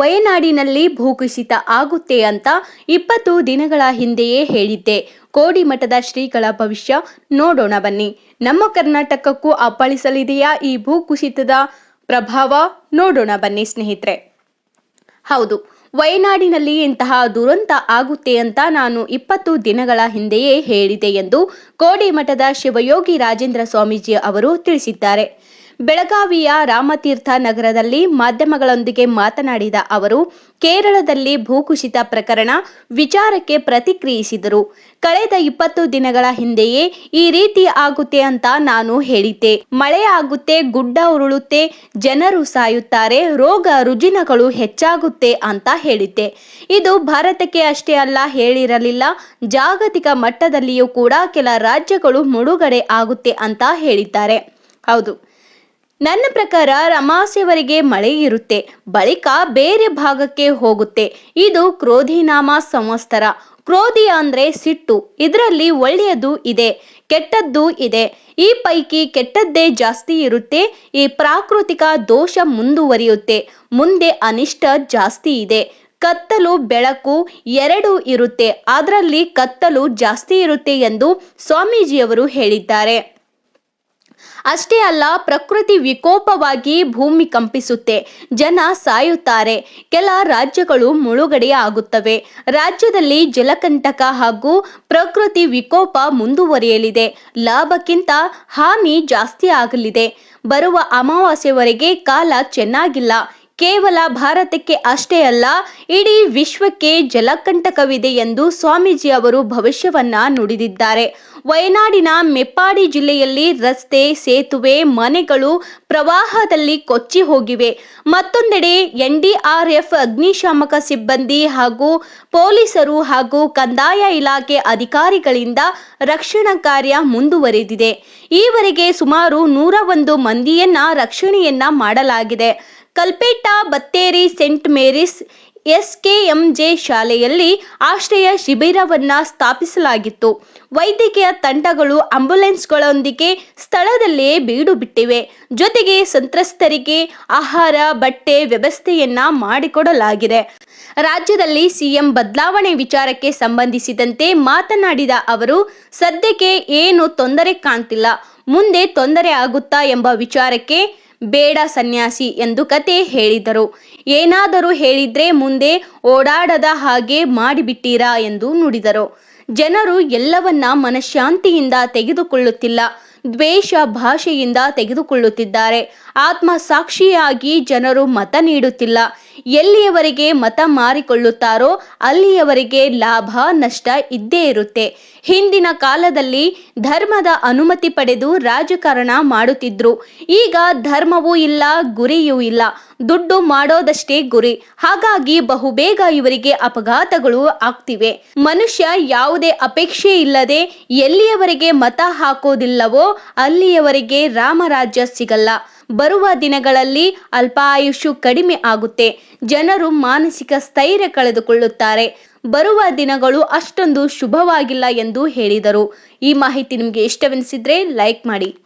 ವಯನಾಡಿನಲ್ಲಿ ಭೂಕುಸಿತ ಆಗುತ್ತೆ ಅಂತ ಇಪ್ಪತ್ತು ದಿನಗಳ ಹಿಂದೆಯೇ ಹೇಳಿದ್ದೆ. ಕೋಡಿಮಠದ ಶ್ರೀಗಳ ಭವಿಷ್ಯ ನೋಡೋಣ ಬನ್ನಿ. ನಮ್ಮ ಕರ್ನಾಟಕಕ್ಕೂ ಅಪ್ಪಳಿಸಲಿದೆಯಾ ಈ ಭೂಕುಸಿತದ ಪ್ರಭಾವ? ನೋಡೋಣ ಬನ್ನಿ ಸ್ನೇಹಿತರೆ. ಹೌದು, ವಯನಾಡಿನಲ್ಲಿ ಇಂತಹ ದುರಂತ ಆಗುತ್ತೆ ಅಂತ ನಾನು ಇಪ್ಪತ್ತು ದಿನಗಳ ಹಿಂದೆಯೇ ಹೇಳಿದೆ ಎಂದು ಕೋಡಿಮಠದ ಶಿವಯೋಗಿ ರಾಜೇಂದ್ರ ಸ್ವಾಮೀಜಿ ಅವರು ತಿಳಿಸಿದ್ದಾರೆ. ಬೆಳಗಾವಿಯ ರಾಮತೀರ್ಥ ನಗರದಲ್ಲಿ ಮಾಧ್ಯಮಗಳೊಂದಿಗೆ ಮಾತನಾಡಿದ ಅವರು, ಕೇರಳದಲ್ಲಿ ಭೂಕುಸಿತ ಪ್ರಕರಣ ವಿಚಾರಕ್ಕೆ ಪ್ರತಿಕ್ರಿಯಿಸಿದರು. ಕಳೆದ ಇಪ್ಪತ್ತು ದಿನಗಳ ಹಿಂದೆಯೇ ಈ ರೀತಿ ಆಗುತ್ತೆ ಅಂತ ನಾನು ಹೇಳಿದ್ದೆ. ಮಳೆ ಆಗುತ್ತೆ, ಗುಡ್ಡ ಉರುಳುತ್ತೆ, ಜನರು ಸಾಯುತ್ತಾರೆ, ರೋಗ ರುಜಿನಗಳು ಹೆಚ್ಚಾಗುತ್ತೆ ಅಂತ ಹೇಳಿದ್ದೆ. ಇದು ಭಾರತಕ್ಕೆ ಅಷ್ಟೇ ಅಲ್ಲ, ಹೇಳಿರಲಿಲ್ಲ. ಜಾಗತಿಕ ಮಟ್ಟದಲ್ಲಿಯೂ ಕೂಡ ಕೆಲ ರಾಜ್ಯಗಳು ಮುಳುಗಡೆ ಆಗುತ್ತೆ ಅಂತ ಹೇಳಿದ್ದಾರೆ. ಹೌದು. ನನ್ನ ಪ್ರಕಾರ ರಮಾಸೆವರೆಗೆ ಮಳೆ ಇರುತ್ತೆ, ಬಳಿಕ ಬೇರೆ ಭಾಗಕ್ಕೆ ಹೋಗುತ್ತೆ. ಇದು ಕ್ರೋಧಿನಾಮ ಸಂವತ್ಸರ. ಕ್ರೋಧಿ ಅಂದ್ರೆ ಸಿಟ್ಟು, ಇದರಲ್ಲಿ ಒಳ್ಳೆಯದು ಇದೆ, ಕೆಟ್ಟದ್ದು ಇದೆ. ಈ ಪೈಕಿ ಕೆಟ್ಟದ್ದೇ ಜಾಸ್ತಿ ಇರುತ್ತೆ, ಈ ಪ್ರಾಕೃತಿಕ ದೋಷ ಮುಂದುವರಿಯುತ್ತೆ, ಮುಂದೆ ಅನಿಷ್ಟ ಜಾಸ್ತಿ ಇದೆ. ಕತ್ತಲು, ಬೆಳಕು ಎರಡು ಇರುತ್ತೆ, ಅದರಲ್ಲಿ ಕತ್ತಲು ಜಾಸ್ತಿ ಇರುತ್ತೆ ಎಂದು ಸ್ವಾಮೀಜಿಯವರು ಹೇಳಿದ್ದಾರೆ. ಅಷ್ಟೇ ಅಲ್ಲ, ಪ್ರಕೃತಿ ವಿಕೋಪವಾಗಿ ಭೂಮಿ ಕಂಪಿಸುತ್ತೆ. ಜನ ಸಾಯುತ್ತಾರೆ. ಕೆಲ ರಾಜ್ಯಗಳು ಮುಳುಗಡೆ ಆಗುತ್ತವೆ. ರಾಜ್ಯದಲ್ಲಿ ಜಲಕಂಟಕ ಹಾಗೂ ಪ್ರಕೃತಿ ವಿಕೋಪ ಮುಂದುವರಿಯಲಿದೆ. ಲಾಭಕ್ಕಿಂತ ಹಾನಿ ಜಾಸ್ತಿ ಆಗಲಿದೆ. ಬರುವ ಅಮಾವಾಸ್ಯವರೆಗೆ ಕಾಲ ಚೆನ್ನಾಗಿಲ್ಲ. ಕೇವಲ ಭಾರತಕ್ಕೆ ಅಷ್ಟೇ ಅಲ್ಲ, ಇಡೀ ವಿಶ್ವಕ್ಕೆ ಜಲಕಂಟಕವಿದೆ ಎಂದು ಸ್ವಾಮೀಜಿ ಅವರು ಭವಿಷ್ಯವನ್ನ ನುಡಿದಿದ್ದಾರೆ. ವಯನಾಡಿನ ಮೆಪ್ಪಾಡಿ ಜಿಲ್ಲೆಯಲ್ಲಿ ರಸ್ತೆ, ಸೇತುವೆ, ಮನೆಗಳು ಪ್ರವಾಹದಲ್ಲಿ ಕೊಚ್ಚಿ ಹೋಗಿವೆ. ಮತ್ತೊಂದೆಡೆ ಎನ್ಡಿಆರ್ಎಫ್ ಅಗ್ನಿಶಾಮಕ ಸಿಬ್ಬಂದಿ ಹಾಗೂ ಪೊಲೀಸರು ಹಾಗೂ ಕಂದಾಯ ಇಲಾಖೆ ಅಧಿಕಾರಿಗಳಿಂದ ರಕ್ಷಣಾ ಕಾರ್ಯ ಮುಂದುವರೆದಿದೆ. ಈವರೆಗೆ ಸುಮಾರು ನೂರ ಒಂದು ಮಂದಿಯನ್ನ ರಕ್ಷಣೆಯನ್ನ ಮಾಡಲಾಗಿದೆ. Kalpetta Bathery Saint Mary's SKMJ ಶಾಲೆಯಲ್ಲಿ ಆಶ್ರಯ ಶಿಬಿರವನ್ನ ಸ್ಥಾಪಿಸಲಾಗಿತ್ತು. ವೈದ್ಯಕೀಯ ತಂಡಗಳು ಆಂಬ್ಯುಲೆನ್ಸ್ಗಳೊಂದಿಗೆ ಸ್ಥಳದಲ್ಲೇ ಬೀಡು ಬಿಟ್ಟಿವೆ. ಜೊತೆಗೆ ಸಂತ್ರಸ್ತರಿಗೆ ಆಹಾರ, ಬಟ್ಟೆ ವ್ಯವಸ್ಥೆಯನ್ನ ಮಾಡಿಕೊಡಲಾಗಿದೆ. ರಾಜ್ಯದಲ್ಲಿ ಸಿಎಂ ಬದಲಾವಣೆ ವಿಚಾರಕ್ಕೆ ಸಂಬಂಧಿಸಿದಂತೆ ಮಾತನಾಡಿದ ಅವರು, ಸದ್ಯಕ್ಕೆ ಏನು ತೊಂದರೆ ಕಾಣ್ತಿಲ್ಲ. ಮುಂದೆ ತೊಂದರೆ ಆಗುತ್ತಾ ಎಂಬ ವಿಚಾರಕ್ಕೆ ಬೇಡ ಸನ್ಯಾಸಿ ಎಂದು ಕತೆ ಹೇಳಿದರು. ಏನಾದರೂ ಹೇಳಿದ್ರೆ ಮುಂದೆ ಓಡಾಡದ ಹಾಗೆ ಮಾಡಿಬಿಟ್ಟೀರಾ ಎಂದು ನುಡಿದರು. ಜನರು ಎಲ್ಲವನ್ನ ಮನಃಶಾಂತಿಯಿಂದ ತೆಗೆದುಕೊಳ್ಳುತ್ತಿಲ್ಲ. ದ್ವೇಷ ಭಾಷೆಯಿಂದ ತೆಗೆದುಕೊಳ್ಳುತ್ತಿದ್ದಾರೆ. ಆತ್ಮ ಸಾಕ್ಷಿಯಾಗಿ ಜನರು ಮತ ನೀಡುತ್ತಿಲ್ಲ. ಎಲ್ಲಿಯವರೆಗೆ ಮತ ಮಾರಿಕೊಳ್ಳುತ್ತಾರೋ ಅಲ್ಲಿಯವರೆಗೆ ಲಾಭ, ನಷ್ಟ ಇದ್ದೇ ಇರುತ್ತೆ. ಹಿಂದಿನ ಕಾಲದಲ್ಲಿ ಧರ್ಮದ ಅನುಮತಿ ಪಡೆದು ರಾಜಕಾರಣ ಮಾಡುತ್ತಿದ್ರು. ಈಗ ಧರ್ಮವೂ ಇಲ್ಲ, ಗುರಿಯೂ ಇಲ್ಲ. ದುಡ್ಡು ಮಾಡೋದಷ್ಟೇ ಗುರಿ. ಹಾಗಾಗಿ ಬಹುಬೇಗ ಇವರಿಗೆ ಅಪಘಾತಗಳು ಆಗ್ತಿವೆ. ಮನುಷ್ಯ ಯಾವುದೇ ಅಪೇಕ್ಷೆ ಇಲ್ಲದೆ ಎಲ್ಲಿಯವರೆಗೆ ಮತ ಹಾಕೋದಿಲ್ಲವೋ ಅಲ್ಲಿಯವರೆಗೆ ರಾಮರಾಜ್ಯ ಸಿಗಲ್ಲ. ಬರುವ ದಿನಗಳಲ್ಲಿ ಅಲ್ಪಾಯುಷು ಕಡಿಮೆ ಆಗುತ್ತೆ. ಜನರು ಮಾನಸಿಕ ಸ್ಥೈರ್ಯ ಕಳೆದುಕೊಳ್ಳುತ್ತಾರೆ. ಬರುವ ದಿನಗಳು ಅಷ್ಟೊಂದು ಶುಭವಾಗಿಲ್ಲ ಎಂದು ಹೇಳಿದರು. ಈ ಮಾಹಿತಿ ನಿಮಗೆ ಇಷ್ಟವೆನಿಸಿದ್ರೆ ಲೈಕ್ ಮಾಡಿ.